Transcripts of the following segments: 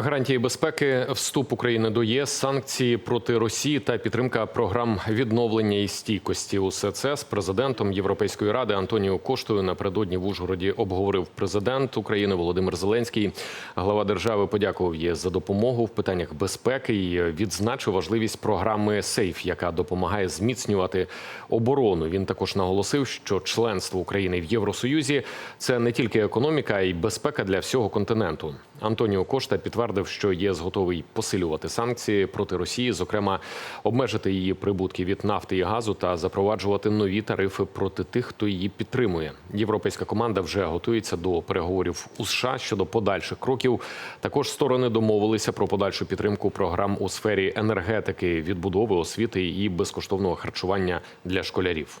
Гарантії безпеки, вступ України до ЄС, санкції проти Росії та підтримка програм відновлення і стійкості. Усе це з президентом Європейської ради Антоніо Коштою напередодні в Ужгороді обговорив президент України Володимир Зеленський. Глава держави подякував ЄС за допомогу в питаннях безпеки і відзначив важливість програми Сейф, яка допомагає зміцнювати оборону. Він також наголосив, що членство України в Євросоюзі це не тільки економіка, а й безпека для всього континенту. Антоніо Кошта підтвердив, що ЄС готовий посилювати санкції проти Росії, зокрема обмежити її прибутки від нафти і газу та запроваджувати нові тарифи проти тих, хто її підтримує. Європейська команда вже готується до переговорів у США щодо подальших кроків. Також сторони домовилися про подальшу підтримку програм у сфері енергетики, відбудови освіти і безкоштовного харчування для школярів.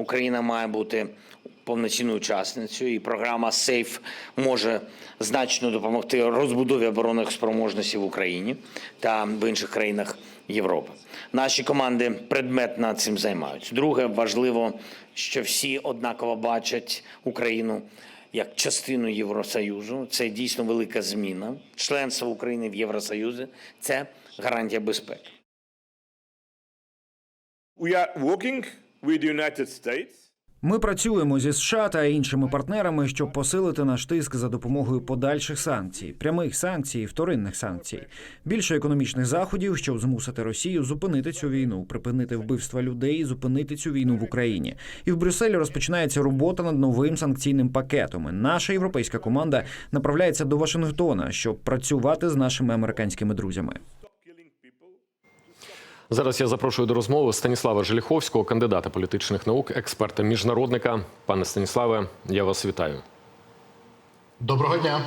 Україна має бути повноцінною учасницею, і програма SAFE може значно допомогти розбудові оборонних спроможностей в Україні та в інших країнах Європи. Наші команди предметно цим займаються. Друге, важливо, що всі однаково бачать Україну як частину Євросоюзу. Це дійсно велика зміна. Членство України в Євросоюзі це гарантія безпеки. We are working with. Ми працюємо зі США та іншими партнерами, щоб посилити наш тиск за допомогою подальших санкцій, прямих санкцій, вторинних санкцій, більше економічних заходів, щоб змусити Росію зупинити цю війну, припинити вбивства людей, зупинити цю війну в Україні. І в Брюсселі розпочинається робота над новим санкційним пакетом. І Наша європейська команда направляється до Вашингтона, щоб працювати з нашими американськими друзями. Зараз я запрошую до розмови Станіслава Желіховського, кандидата політичних наук, експерта міжнародника. Пане Станіславе, я вас вітаю. Доброго дня.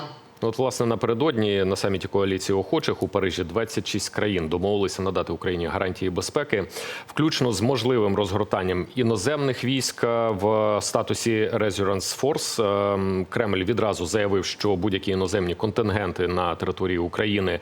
От, власне, напередодні на саміті коаліції охочих у Парижі 26 країн домовилися надати Україні гарантії безпеки, включно з можливим розгортанням іноземних військ в статусі Resurance Force. Ем, Кремль відразу заявив, що будь-які іноземні контингенти на території України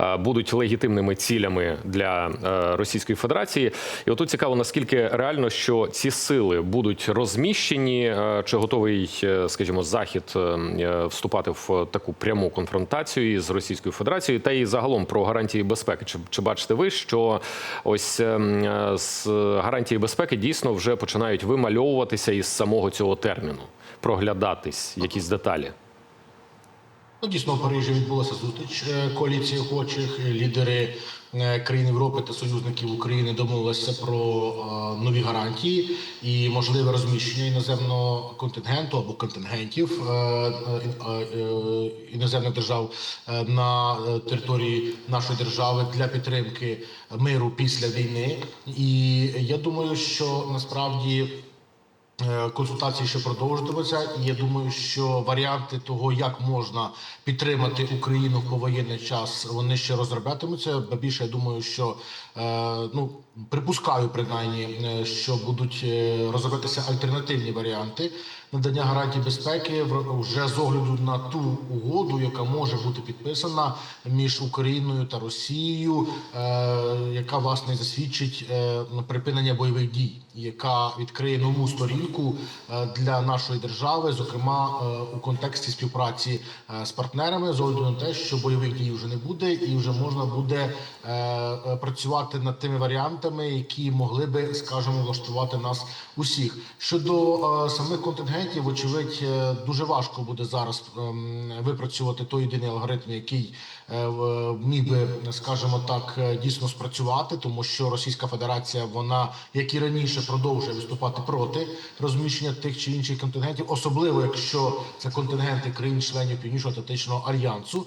е, будуть легітимними цілями для е, Російської Федерації. І отут цікаво, наскільки реально, що ці сили будуть розміщені, е, чи готовий, е, скажімо, захід е, вступати в таку пряму конфронтацію з Російською Федерацією, та і загалом про гарантії безпеки. Чи, чи бачите ви, що ось ем, е, з гарантії безпеки дійсно вже починають вимальовуватися із самого цього терміну, проглядатись якісь деталі? Ну, дійсно, в Парижі відбулася зустріч е, коаліції охочих. Лідери е, країн Європи та союзників України домовилися про е, нові гарантії і можливе розміщення іноземного контингенту або контингентів е, е, е, іноземних держав е, на е, території нашої держави для підтримки миру після війни. І я думаю, що насправді. Е, Консультації ще продовжуватимуться. І я думаю, що варіанти того, як можна підтримати Україну в повоєнний час, вони ще розроблятимуться. Більше я думаю, що е, ну припускаю принаймні, е, що будуть розроблятися альтернативні варіанти надання гарантій безпеки вже з огляду на ту угоду, яка може бути підписана між Україною та Росією, е, яка власне засвідчить е, припинення бойових дій, яка відкриє нову сторінку е, для нашої держави, зокрема у контексті співпраці з партнерами, з огляду на те, що бойових дій вже не буде, і вже можна буде працювати над тими варіантами, які могли би, скажімо, влаштувати нас усіх. Щодо самих контингентів, вочевидь, е, дуже важко буде зараз ем, випрацювати той єдиний алгоритм, який е, міг би, скажімо так, е, дійсно спрацювати, тому що Російська Федерація, вона як і раніше, продовжує виступати проти розміщення тих чи інших контингентів, особливо якщо це контингенти країн-членів Північно-Атлантичного альянсу.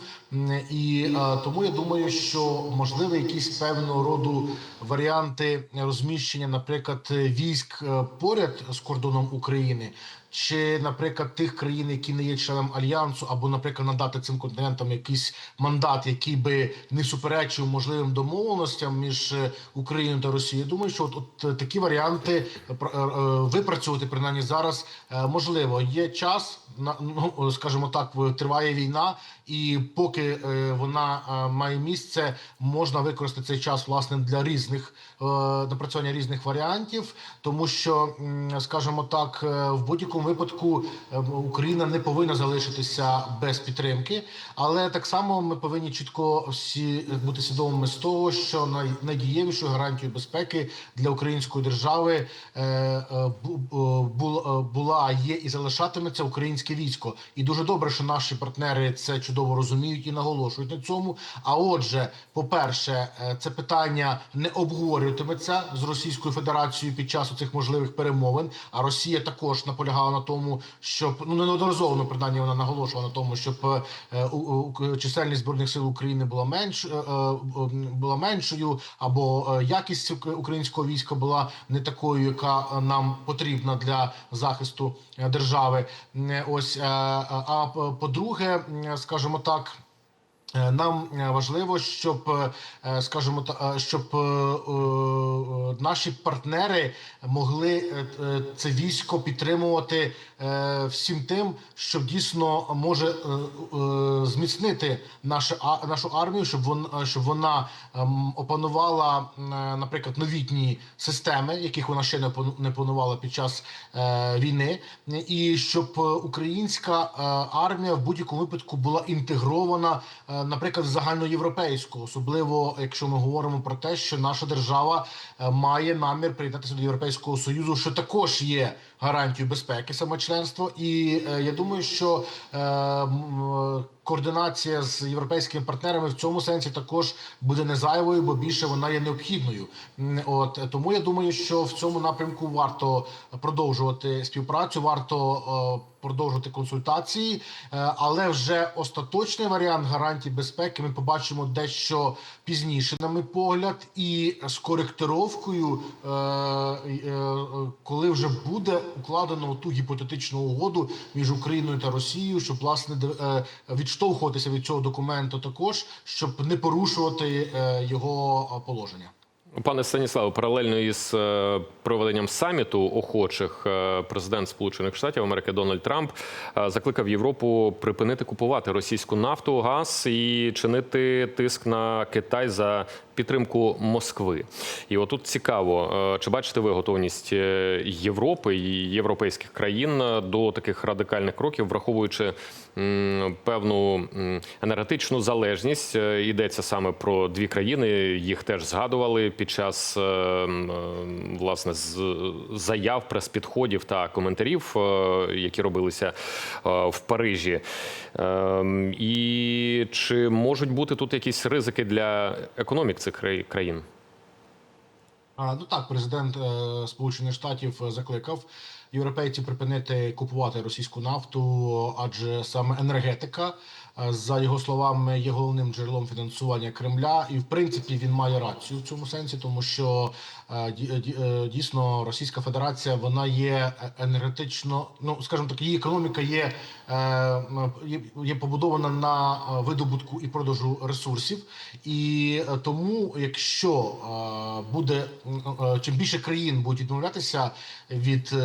І тому я думаю, що можливо якісь певного роду варіанти розміщення, наприклад, військ поряд з кордоном України. Чи, наприклад, тих країн, які не є членом альянсу, або, наприклад, надати цим континентам якийсь мандат, який би не суперечив можливим домовленостям між е, Україною та Росією. Думаю, що от, от е, такі варіанти е, пр- випрацювати принаймні зараз можливо. Є час на ну скажімо так, триває війна, і поки вона має місце, можна використати цей час власне для різних напрацювання різних варіантів, тому що, скажімо так, в будь-якому будь-якому випадку е, Україна не повинна залишитися без підтримки, але так само ми повинні чітко всі бути свідомими з того, що най- найдієвішою гарантією безпеки для української держави е, е, бу- бу- бу- е, була, є і залишатиметься українське військо. І дуже добре, що наші партнери це чудово розуміють і наголошують на цьому. А отже, по-перше, е, це питання не обговорюватиметься з Російською Федерацією під час цих можливих перемовин. А Росія також наполягала на тому, щоб ну неодноразово ну, принаймні вона наголошувала на тому, щоб е, у- чисельність збройних сил України була менш е, е, була меншою, або якість українського війська була не такою, яка нам потрібна для захисту держави. Ось а по-друге, скажімо так. Е, Нам е, важливо, щоб, е, скажімо, щоб наші партнери могли це військо підтримувати всім тим, що дійсно може зміцнити нашу нашу армію, щоб вона щоб вона ем, опанувала, наприклад, новітні системи, яких вона ще не опану- не опанувала під час війни, і щоб українська армія в будь-якому випадку була інтегрована, наприклад, загальноєвропейську, особливо якщо ми говоримо про те, що наша держава е, має намір приєднатися до Європейського союзу, що також є гарантією безпеки самочленство. І е, я думаю, що е, координація з європейськими партнерами в цьому сенсі також буде не зайвою, бо більше вона є необхідною. От тому я думаю, що в цьому напрямку варто продовжувати співпрацю, варто продовжувати консультації, е, але вже остаточний варіант гарантій безпеки ми побачимо дещо пізніше, на мій погляд, і з коректировкою, е, е, коли вже буде укладено ту гіпотетичну угоду між Україною та Росією, щоб власне е, відштовхуватися від цього документу, також щоб не порушувати е, його е, положення. Пане Станіславе, паралельно із е, проведенням саміту охочих президент Сполучених Штатів Америки Дональд Трамп закликав Європу припинити купувати російську нафту, газ і чинити тиск на Китай за підтримку Москви. І отут цікаво, е, чи бачите ви готовність е, Європи і європейських країн до таких радикальних кроків, враховуючи певну енергетичну залежність. Е, Йдеться саме про дві країни. Їх теж згадували під час власне заяв, прес-підходів та коментарів, які робилися в Парижі. Ем, І чи можуть бути тут якісь ризики для економік цих краї- країн? Ну так, президент е, Сполучених Штатів е, закликав європейців припинити купувати російську нафту, адже саме енергетика, е, за його словами, є головним джерелом фінансування Кремля, і в принципі він має рацію в цьому сенсі, тому що е, е, дійсно Російська Федерація вона є енергетично, ну скажімо так, її економіка є, є, побудована на видобутку і продажу ресурсів, і тому, якщо буде чим більше країн будуть відмовлятися від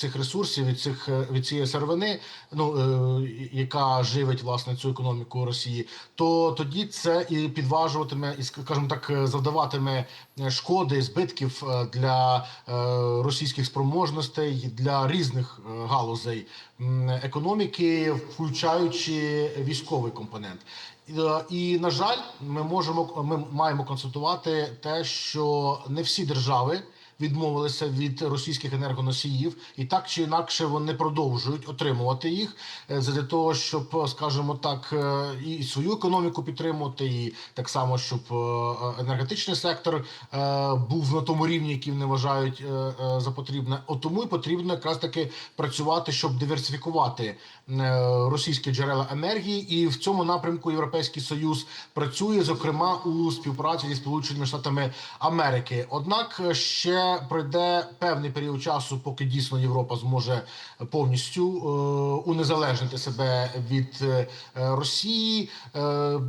цих ресурсів, від цих е, від цієї сировини, ну е, яка живить власне цю економіку Росії, то тоді це і підважуватиме, і скажімо так, е, завдаватиме е, шкоди, збитків е, для е, російських спроможностей для різних е, галузей економіки, включаючи військовий компонент. Е, І на жаль, ми можемо ми маємо констатувати те, що не всі держави відмовилися від російських енергоносіїв, і так чи інакше вони продовжують отримувати їх е, для того, щоб, скажімо так, е, і свою економіку підтримувати, і так само, щоб е, енергетичний сектор е, був на тому рівні, який вони вважають е, е, за потрібне. От тому і потрібно якраз таки працювати, щоб диверсифікувати е, російські джерела енергії, і в цьому напрямку Європейський Союз працює, зокрема у співпраці зі Сполученими Штатами Америки. Однак е, ще пройде певний період часу, поки дійсно Європа зможе повністю е, унезалежнити себе від е, Росії. Е,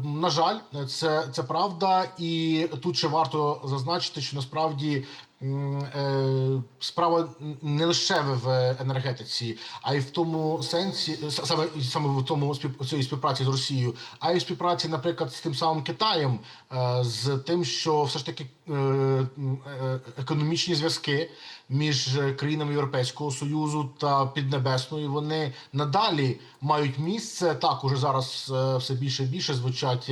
на жаль, це, це правда, і тут ще варто зазначити, що насправді. Е, справа не лише в енергетиці, а й в тому сенсі, саме саме в тому цієї співпраці з Росією, а й в співпраці, наприклад, з тим самим Китаєм, е, з тим, що все ж таки е, економічні зв'язки між країнами Європейського союзу та Піднебесною вони надалі мають місце. Так уже зараз все більше і більше звучать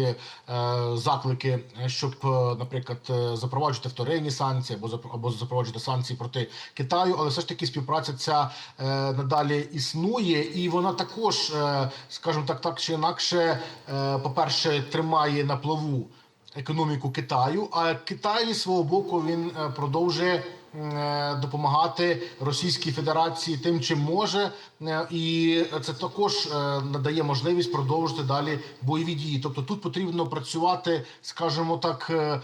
заклики, щоб, наприклад, запроваджувати вторинні санкції або або запроваджувати санкції проти Китаю, але все ж таки співпраця ця е, надалі існує, і вона також, е, скажімо так, так чи інакше, е, по-перше, тримає на плаву економіку Китаю. А Китай свого боку він е, продовжує допомагати Російській Федерації тим, чим може, Е, і це також е, надає можливість продовжити далі бойові дії. Тобто тут потрібно працювати, скажімо так, е, е,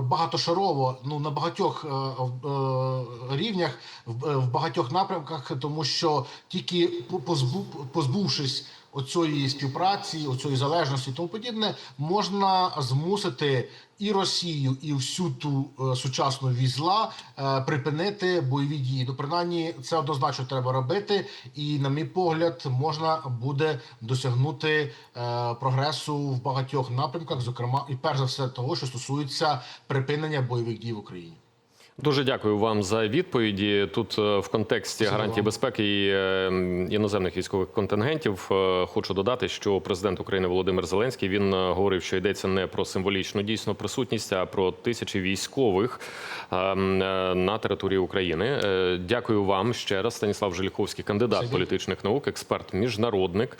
багатошарово, ну на багатьох е, е, рівнях, в, е, багатьох напрямках, тому що тільки по- позбу, позбувшись оцієї співпраці, оцієї залежності тому подібне, можна змусити і Росію, і всю ту е, сучасну вісь зла е, припинити бойові дії. Ну, принаймні, це однозначно треба робити, і, на мій погляд, можна буде досягнути е, прогресу в багатьох напрямках, зокрема, і перш за все того, що стосується припинення бойових дій в Україні. Дуже дякую вам за відповіді. Тут е, в контексті гарантії безпеки і е, іноземних військових контингентів е, хочу додати, що президент України Володимир Зеленський він е, говорив, що йдеться не про символічну дійсно присутність, а про тисячі військових е, м, е, на території України. Дякую вам ще раз. Станіслав Желіховський, кандидат політичних наук, експерт, міжнародник.